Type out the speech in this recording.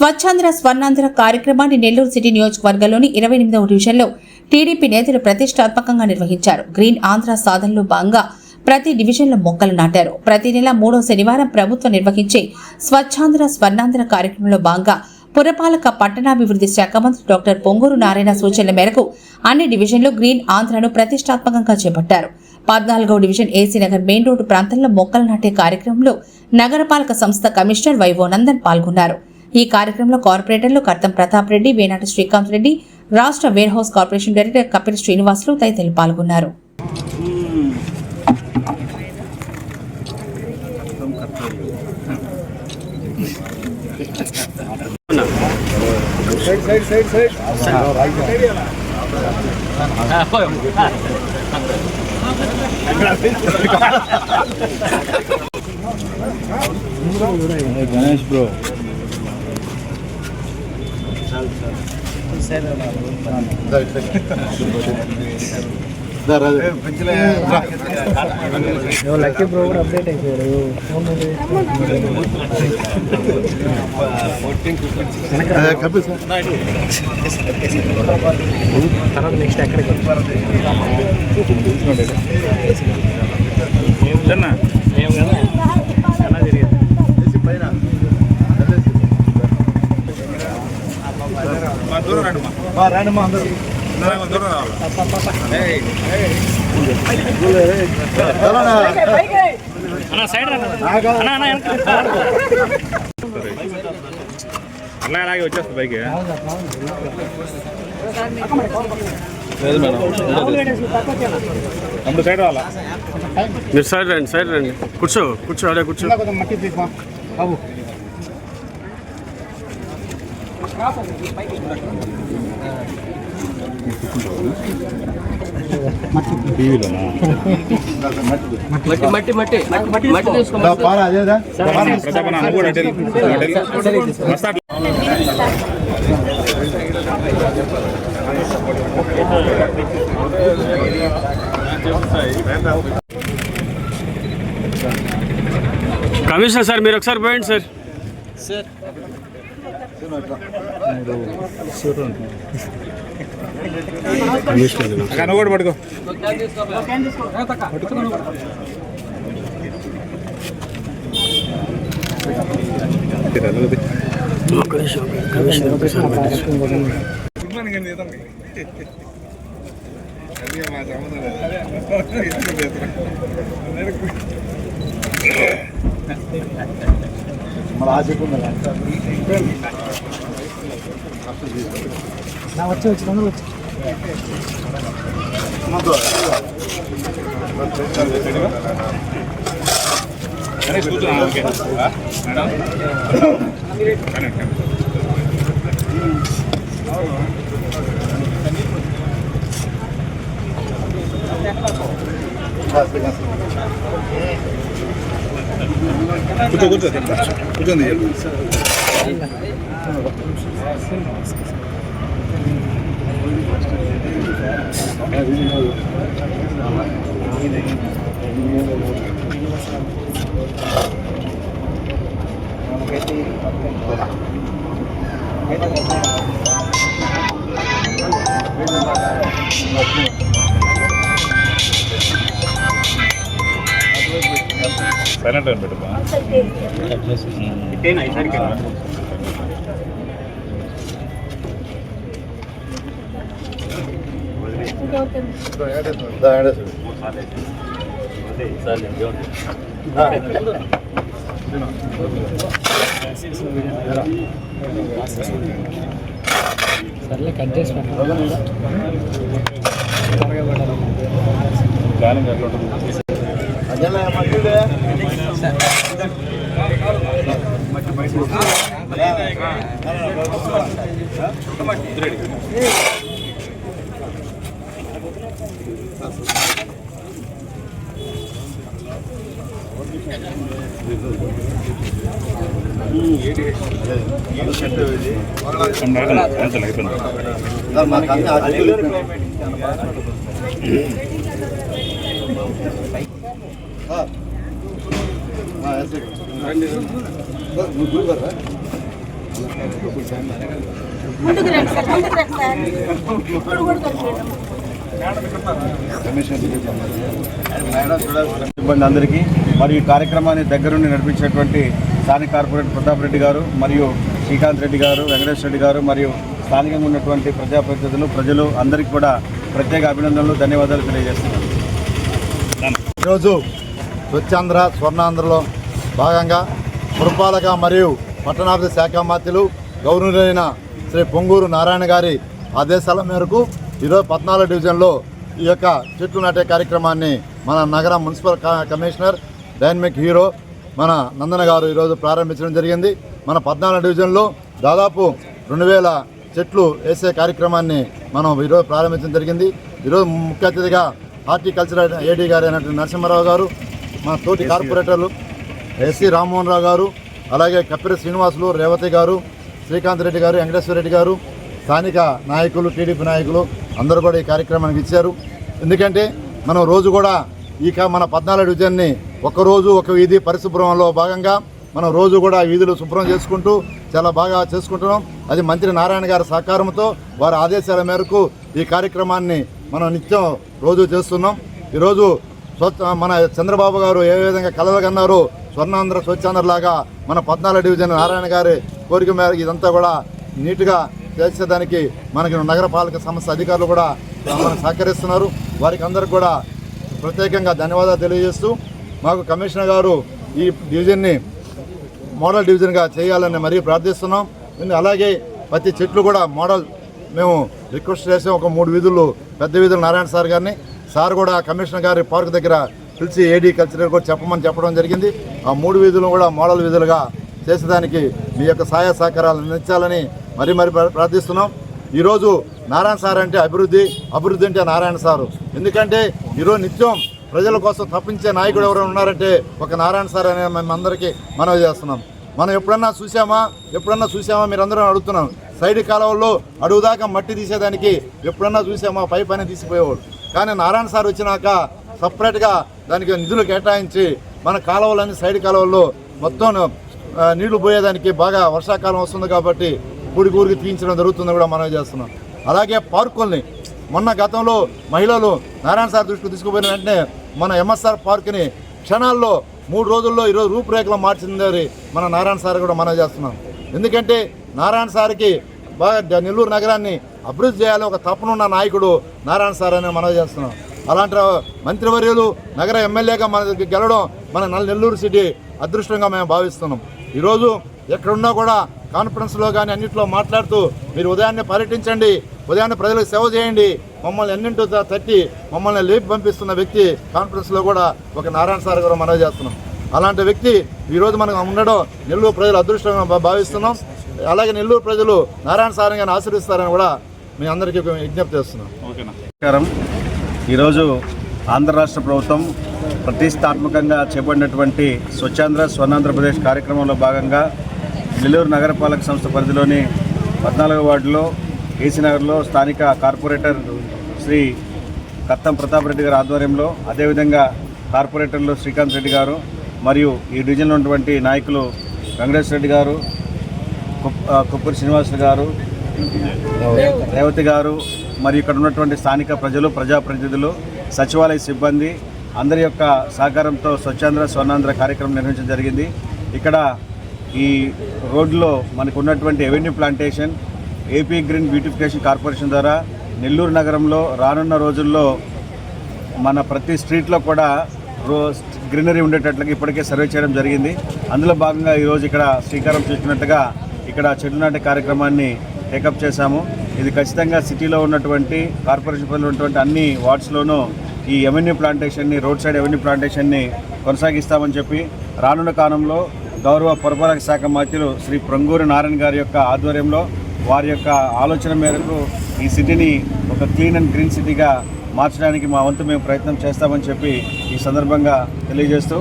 స్వచ్ఛాంధ్ర స్వర్ణాంధ్ర కార్యక్రమాన్ని నెల్లూరు సిటీ నియోజకవర్గంలోని ఇరవై ఎనిమిదవ డివిజన్లో టీడీపీ నేతలు ప్రతిష్టాత్మకంగా నిర్వహించారు. గ్రీన్ ఆంధ్ర సాధనలో భాగంగా ప్రతి డివిజన్లో మొక్కలు నాటారు. ప్రతి నెల మూడో శనివారం ప్రభుత్వం నిర్వహించే స్వచ్ఛాంధ్ర స్వర్ణాంధ్ర కార్యక్రమంలో భాగంగా పురపాలక పట్టణాభివృద్ధి శాఖ మంత్రి డాక్టర్ పొంగూరు నారాయణ సూచనల మేరకు అన్ని డివిజన్లు గ్రీన్ ఆంధ్రను ప్రతిష్టాత్మకంగా చేపట్టారు. పద్నాలుగవ division AC Nagar main road ప్రాంతంలో మొక్కలు నాటే కార్యక్రమంలో నగరపాలక సంస్థ కమిషనర్ వైవో నందన్ పాల్గొన్నారు. ఈ కార్యక్రమంలో కార్పొరేటర్లు కర్తం ప్రతాప్ రెడ్డి వేనాటి శ్రీకాంత్ రెడ్డి రాష్ట్ర warehouse corporation director Kapil Srinivasulu తదితరులు పాల్గొన్నారు. గణేష్ బ్రో. లక్కీ బ్రో కూడా అప్డేట్ అయిపోయాడు. తర్వాత నెక్స్ట్ ఎక్కడికి ఏం కదా రండి అందరూ. అన్న అలాగే వచ్చేస్తుంది బైక్ లేదు మేడం సైడ్ రావాలా మీరు సైడ్ రండి సైడ్ రండి. కూర్చో కూర్చో అడే కూర్చో. బాబు మట్టి మట్టి మట్టి మట్టి మట్టి తీసుకో పారా అదేదా ప్రతాప్ అన్న నువ్వు కూడా అటు వెళ్ళు. అటు వెళ్ళు. వస్తా అట్లా. కమిషనర్ సార్ మీరు ఒకసారి పోయండి సార్ కమిషనర్ కనుగోడు నువ్వు కూడా పడుకో ఒక్క నిమిషం వచ్చి వచ్చి తొందరగా వచ్చి. కూర్చో కూర్చో. కూర్చోండి. సైలెంట్ అని పెట్టు సర్లే కట్ చేసి పెట్టాలి ప్లానింగ్ ముందుకు రండి సార్. ముందుకు రండి సార్ ఇప్పుడు కూడా దొరికాడు సిబ్బంది అందరికీ మరియు ఈ కార్యక్రమాన్ని దగ్గరుండి నడిపించినటువంటి స్థానిక కార్పొరేటర్ ప్రతాప్ రెడ్డి గారు మరియు శ్రీకాంత్ రెడ్డి గారు వెంకటేశ్వర రెడ్డి గారు మరియు స్థానికంగా ఉన్నటువంటి ప్రజాప్రతినిధులు ప్రజలు అందరికీ కూడా ప్రత్యేక అభినందనలు ధన్యవాదాలు తెలియజేస్తున్నాను. ఈరోజు స్వచ్ఛాంధ్ర స్వర్ణాంధ్రలో భాగంగా పురపాలక మరియు పట్టణాభివృద్ధి శాఖ మంత్రులు గౌరవులైన శ్రీ పొంగూరు నారాయణ గారి ఆదేశాల మేరకు ఈరోజు పద్నాలుగు డివిజన్లో ఈ యొక్క చెట్లు నాటే కార్యక్రమాన్ని మన నగర మున్సిపల్ కమిషనర్ డైనమిక్ హీరో మన నందన గారు ఈరోజు ప్రారంభించడం జరిగింది. మన పద్నాలుగు డివిజన్లో దాదాపు రెండు వేల చెట్లు వేసే కార్యక్రమాన్ని మనం ఈరోజు ప్రారంభించడం జరిగింది. ఈరోజు ముఖ్య అతిథిగా హార్టికల్చర్ ఏడీ గారు అయినటువంటి నరసింహారావు గారు మన తోటి కార్పొరేటర్లు ఎస్సి రామ్మోహన్ రావు గారు అలాగే కప్పిరి శ్రీనివాసులు రేవతి గారు శ్రీకాంత్ రెడ్డి గారు వెంకటేశ్వర రెడ్డి గారు స్థానిక నాయకులు టీడీపీ నాయకులు అందరూ కూడా ఈ కార్యక్రమానికి ఇచ్చారు. ఎందుకంటే మనం రోజు కూడా ఈ క- మన పద్నాలుగు డివిజన్ని ఒకరోజు ఒక వీధి పరిశుభ్రంలో భాగంగా మనం రోజు కూడా వీధులు శుభ్రం చేసుకుంటూ చాలా బాగా చేసుకుంటున్నాం. అది మంత్రి నారాయణ గారి సహకారంతో వారి ఆదేశాల మేరకు ఈ కార్యక్రమాన్ని మనం నిత్యం రోజు చేస్తున్నాం. ఈరోజు స్వచ్ఛ మన చంద్రబాబు గారు ఏ విధంగా కలలుగన్నారో స్వర్ణాంధ్ర స్వచ్ఛాంధ్ర లాగా మన పద్నాలుగు డివిజన్ నారాయణ గారి కోరిక మేరకు ఇదంతా కూడా నీట్గా చేసేదానికి మనకి నగరపాలక సంస్థ అధికారులు కూడా మనకు సహకరిస్తున్నారు. వారికి అందరికి కూడా ప్రత్యేకంగా ధన్యవాదాలు తెలియజేస్తూ మాకు కమిషనర్ గారు ఈ డివిజన్ని మోడల్ డివిజన్గా చేయాలని మరీ ప్రార్థిస్తున్నాం. అలాగే ప్రతి చెట్లు కూడా మోడల్ మేము రిక్వెస్ట్ చేసాం. ఒక మూడు వీధులు పెద్ద వీధులు నారాయణ సార్ గారిని. సార్ కూడా కమిషనర్ గారి పార్క్ దగ్గర పిలిచి ఏడీ కల్చరల్ కూడా చెప్పమని చెప్పడం జరిగింది. ఆ మూడు వీధులు కూడా మోడల్ వీధులుగా చేసేదానికి మీ యొక్క సహాయ సహకారాలు అందించాలని మరీ మరీ ప్రార్థిస్తున్నాం. ఈరోజు నారాయణ సార్ అంటే అభివృద్ధి అభివృద్ధి అంటే నారాయణ సారు. ఎందుకంటే ఈరోజు నిత్యం ప్రజల కోసం తప్పించే నాయకుడు ఎవరైనా ఉన్నారంటే ఒక నారాయణ సార్ అనే మేము అందరికీ మనవి చేస్తున్నాం. మనం ఎప్పుడన్నా చూసామా? ఎప్పుడన్నా చూసామా? మీరు అడుగుతున్నాం. సైడ్ కాలువల్లో అడుగుదాకా మట్టి తీసేదానికి ఎప్పుడన్నా చూసామా? పై పైన తీసిపోయేవాడు. కానీ నారాయణ సార్ వచ్చినాక సపరేట్గా దానికి నిధులు కేటాయించి మన కాలువలన్నీ సైడ్ కాలువల్లో మొత్తం నీళ్ళు పోయేదానికి బాగా వర్షాకాలం వస్తుంది కాబట్టి గుడి ఊరికి తీయించడం జరుగుతుందని కూడా మనం చేస్తున్నాం. అలాగే పార్కుల్ని మొన్న గతంలో మహిళలు నారాయణ సార్ దృష్టికి తీసుకుపోయిన వెంటనే మన ఎంఎస్ఆర్ పార్క్ని క్షణాల్లో మూడు రోజుల్లో ఈరోజు రూపురేఖలు మార్చింది మన నారాయణ సార్ కూడా మనం చేస్తున్నాం. ఎందుకంటే నారాయణ సార్కి బాగా నెల్లూరు నగరాన్ని అభివృద్ధి చేయాలి ఒక తప్పనున్న నాయకుడు నారాయణ సార్ అని మనం చేస్తున్నాం. అలాంటి మంత్రివర్యులు నగర ఎమ్మెల్యేగా మనకి గెలవడం మన నెల్లూరు సిటీ అదృష్టంగా మేము భావిస్తున్నాం. ఈరోజు ఎక్కడున్నా కూడా కాన్ఫరెన్స్లో కానీ అన్నింటిలో మాట్లాడుతూ మీరు ఉదయాన్నే పర్యటించండి ఉదయాన్నే ప్రజలకు సేవ చేయండి మమ్మల్ని ఎన్నింటో తట్టి మమ్మల్ని లేపి పంపిస్తున్న వ్యక్తి కాన్ఫరెన్స్లో కూడా ఒక నారాయణ సార్ గారు మనవి చేస్తున్నాం. అలాంటి వ్యక్తి ఈరోజు మనకు ఉండడం నెల్లూరు ప్రజలు అదృష్టంగా భావిస్తున్నాం. అలాగే నెల్లూరు ప్రజలు నారాయణ సార్ గారిని ఆశ్రయిస్తారని కూడా మీ అందరికీ విజ్ఞప్తి చేస్తున్నాం. నమస్కారం. ఈరోజు ఆంధ్ర రాష్ట్ర ప్రభుత్వం ప్రతిష్టాత్మకంగా చేపడినటువంటి స్వచ్ఛాంధ్ర స్వర్ణాంధ్రప్రదేశ్ కార్యక్రమంలో భాగంగా నెల్లూరు నగరపాలక సంస్థ పరిధిలోని పద్నాలుగో వార్డులో కేసీనగర్లో నగర్లో స్థానిక కార్పొరేటర్ శ్రీ కత్తం ప్రతాప్ రెడ్డి గారి ఆధ్వర్యంలో అదేవిధంగా కార్పొరేటర్లు శ్రీకాంత్ రెడ్డి గారు మరియు ఈ డివిజన్లో ఉన్నటువంటి నాయకులు వెంకటేశ్వర రెడ్డి గారు కుప్పూరి శ్రీనివాసులు గారు రేవతి గారు మరియు ఇక్కడ ఉన్నటువంటి స్థానిక ప్రజలు ప్రజాప్రతినిధులు సచివాలయ సిబ్బంది అందరి యొక్క సహకారంతో స్వచ్ఛాంధ్ర స్వర్ణాంధ్ర కార్యక్రమం నిర్వహించడం జరిగింది. ఇక్కడ ఈ రోడ్లో మనకు ఉన్నటువంటి avenue plantation AP green beautification corporation ద్వారా నెల్లూరు నగరంలో రానున్న రోజుల్లో మన ప్రతి స్ట్రీట్లో కూడా రో గ్రీనరీ ఉండేటట్లుగా ఇప్పటికే సర్వే చేయడం జరిగింది. అందులో భాగంగా ఈరోజు ఇక్కడ శ్రీకారం చుట్టినట్టుగా ఇక్కడ చెట్లు నాటే కార్యక్రమాన్ని టేకప్ చేశాము. ఇది ఖచ్చితంగా సిటీలో ఉన్నటువంటి కార్పొరేషన్ పరిధిలో ఉన్నటువంటి అన్ని వార్డ్స్లోనూ ఈ ఎవెన్యూ ప్లాంటేషన్ని రోడ్ సైడ్ ఎవెన్యూ ప్లాంటేషన్ని కొనసాగిస్తామని చెప్పి రానున్న కాలంలో గౌరవ పురపాలక శాఖ మంత్రులు శ్రీ ప్రంగూరి నారాయణ గారి యొక్క ఆధ్వర్యంలో వారి యొక్క ఆలోచన మేరకు ఈ సిటీని ఒక క్లీన్ అండ్ గ్రీన్ సిటీగా మార్చడానికి మా వంతు మేము ప్రయత్నం చేస్తామని చెప్పి ఈ సందర్భంగా తెలియజేస్తూ